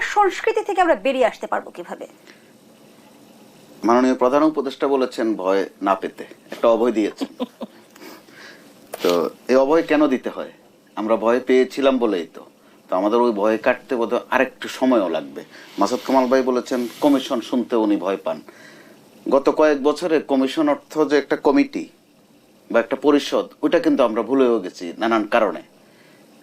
ভয়ের সংস্কৃতি থেকে আমরা বেরিয়ে আসতে পারব কীভাবে? মাননীয় প্রধান উপদেষ্টা বলেছেন, ভয় না পেতে। একটা অভয় দিয়েছেন। তো এই অভয় কেন দিতে হয়? আমরা ভয় পেয়েছিলাম বলেই তো। তো আমাদের ওই ভয় কাটতে বোধ আরেকটু সময়ও লাগবে। মাসুদ কামাল ভাই বলেছেন, কমিশন শুনতে উনি ভয় পান। গত কয়েক বছরে কমিশন অর্থ যে একটা কমিটি বা একটা পরিষদ, ওইটা কিন্তু আমরা ভুলেও গেছি নানান কারণে।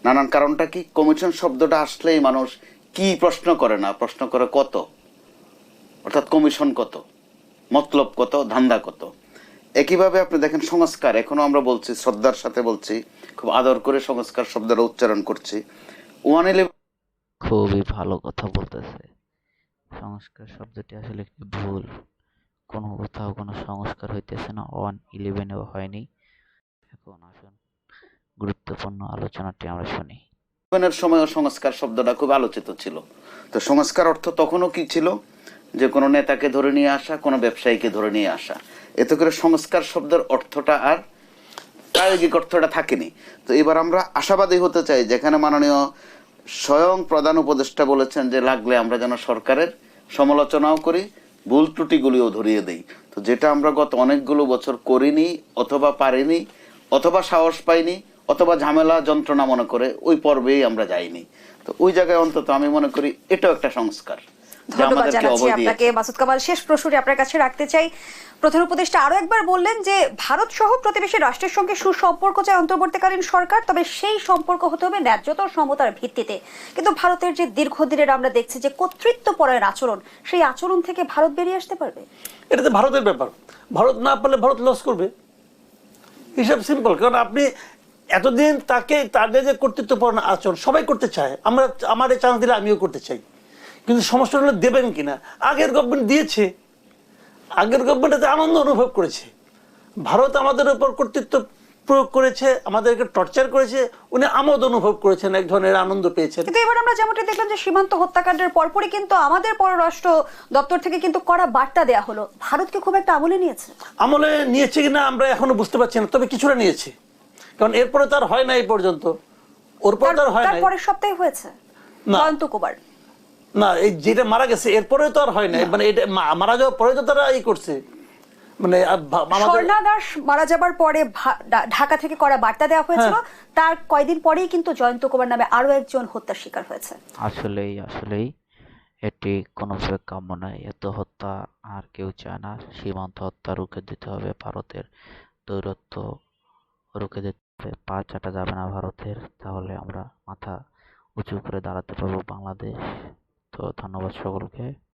নানান কারণটা কি? কমিশন শব্দটা আসলেই মানুষ কি প্রশ্ন করে না? প্রশ্ন করে কত? অর্থাৎ কমিশন কত? মতলব কত? ধান্দা কত? একইভাবে আপনি দেখেন সংস্কার। এখনও আমরা বলছি, শ্রদ্ধার সাথে বলছি, খুব আদর করে সংস্কার শব্দটা উচ্চারণ করছি। ওয়ান ইলেভেন খুবই ভালো কথা বলতেছে। সংস্কার শব্দটি আসলে একটি ভুল। কোনো কোথাও কোনো সংস্কার হইতেছে না। ওয়ান ইলেভেনেও হয়নি। এখন আসুন, গুরুত্বপূর্ণ আলোচনাটি আমরা শুনি। এর সময়ও সংস্কার শব্দটা খুব আলোচিত ছিল। তো সংস্কার অর্থ তখনও কি ছিল? যে কোনো নেতাকে ধরে নিয়ে আসা, কোনো ব্যবসায়ীকে ধরে নিয়ে আসা। এতে করে সংস্কার শব্দের অর্থটা আর প্রায়োগিক অর্থটা থাকেনি। তো এবার আমরা আশাবাদী হতে চাই, যেখানে মাননীয় স্বয়ং প্রধান উপদেষ্টা বলেছেন যে, লাগলে আমরা যেন সরকারের সমালোচনাও করি, ভুল ত্রুটিগুলিও ধরিয়ে দেই। তো যেটা আমরা গত অনেকগুলো বছর করিনি, অথবা পারিনি, অথবা সাহস পাইনি অথবা ঝামেলা যন্ত্রণা মনে করে ওই পর্বেই আমরা যাইনি। তো ওই জায়গায় অন্তত আমি মনে করি এটাও একটা সংস্কার ধন্যবাদ জানাচ্ছি আপনাকে। মাসুদ কামাল শেষ প্রশ্নটি আপনার কাছে রাখতে চাই। প্রধান উপদেষ্টা আরও একবার বললেন যে ভারত সহ প্রতিবেশী রাষ্ট্রের সঙ্গে সুসম্পর্ক চায় অন্তর্বর্তীকালীন সরকার তবে সেই সম্পর্ক হতে হবে ন্যায্যতা সমতার ভিত্তিতে। কিন্তু ভারতের যে দীর্ঘদিনের আমরা দেখছি যে কর্তৃত্ব পরায়ণ আচরণ সেই আচরণ থেকে ভারত বেরিয়ে আসতে পারবে? এটা তো ভারতের ব্যাপার। ভারত না পারলে ভারত লস করবে। হিসাব সিম্পল কারণ আপনি এতদিন তাকে তাদের যে কর্তৃত্বপূর্ণ আচরণ সবাই করতে চায়। আমরা আমার এই চান্স দিলে আমিও করতে চাই। কিন্তু সমস্যা হলো দেবেন কিনা? আগের গভর্নমেন্ট দিয়েছে। আগের গভর্নমেন্ট এতে আনন্দ অনুভব করেছে। ভারত আমাদের উপর কর্তৃত্ব প্রয়োগ করেছে আমাদেরকে টর্চার করেছে উনি আমোদ অনুভব করেছেন এক ধরনের আনন্দ পেয়েছেন। কিন্তু এবার আমরা যেমনটা দেখলাম যে সীমান্ত হত্যাকাণ্ডের পরপরই কিন্তু আমাদের পররাষ্ট্র দপ্তর থেকে কিন্তু কড়া বার্তা দেয়া হলো। ভারতকে খুব একটা আমলে নিয়েছে? আমলে নিয়েছে কিনা আমরা এখনও বুঝতে পারছি না তবে কিছুটা নিয়েছে। কারণ এরপরে তার হয় না এই পর্যন্ত। ওর পর তার হয় না পরের সপ্তাহে হয়েছে। জয়ন্ত কুমার। না এই যেটা মারা গেছে এরপরে তো আর হয় না। মানে এটা মারা যাওয়ার পরে তো তারা ই করছে। মানে স্বর্ণা দাস মারা যাবার পরে ঢাকা থেকে করা বার্তা দেওয়া হয়েছিল। হ্যাঁ। তার কয়দিন পরেই কিন্তু জয়ন্ত কুমার নামে আরও একজন হত্যার শিকার হয়েছে। আসলেই আসলেই এটি কোনোভাবে কাম্য নয়। এত হত্যা আর কেউ চায় না। সীমান্ত হত্যা রুখে দিতে হবে ভারতের দৌরত্ব। রুখে দিতে, পা চাটা যাবে না ভারতের, তাহলে আমরা মাথা উঁচু করে দাঁড়াতে পারব বাংলাদেশ। তো ধন্যবাদ সকলকে।